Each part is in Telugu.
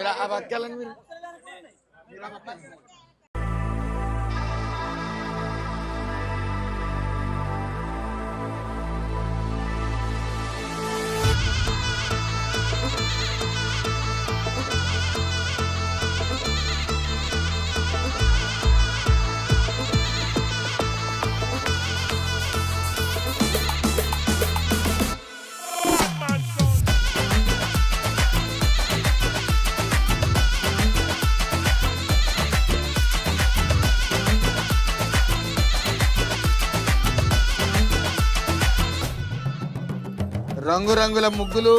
Mira, abad kalian bilang apa? రంగురంగుల ముగ్గులు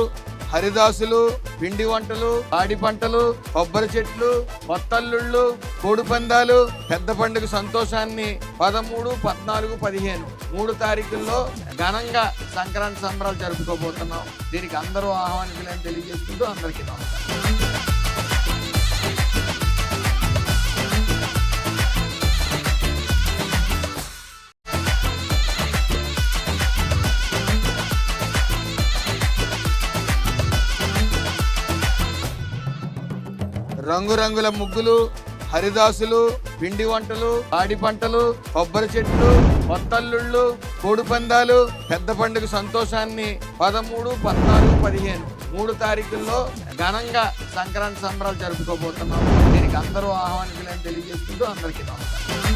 హరిదాసులు పిండి వంటలు ఆడి పంటలు కొబ్బరి చెట్లు కొత్తల్లుళ్ళు కోడి పందాలు పెద్ద పండుగ సంతోషాన్ని పదమూడు పద్నాలుగు పదిహేను మూడు తారీఖుల్లో ఘనంగా సంక్రాంతి సంబరాలు జరుపుకోబోతున్నాం. దీనికి అందరూ ఆహ్వానితులని తెలియజేసుకుంటూ అందరికీ నమస్కారం. రంగురంగుల ముగ్గులు హరిదాసులు పిండి వంటలు పాడి పంటలు కొబ్బరి చెట్లు కొత్తల్లుళ్ళు కోడి పందాలు పెద్ద పండుగ సంతోషాన్ని పదమూడు పద్నాలుగు పదిహేను మూడు తారీఖుల్లో ఘనంగా సంక్రాంతి సంబరాలు జరుపుకోబోతున్నాం. దీనికి అందరూ ఆహ్వానికులని తెలియజేస్తుంటూ అందరికీ నమస్కారం.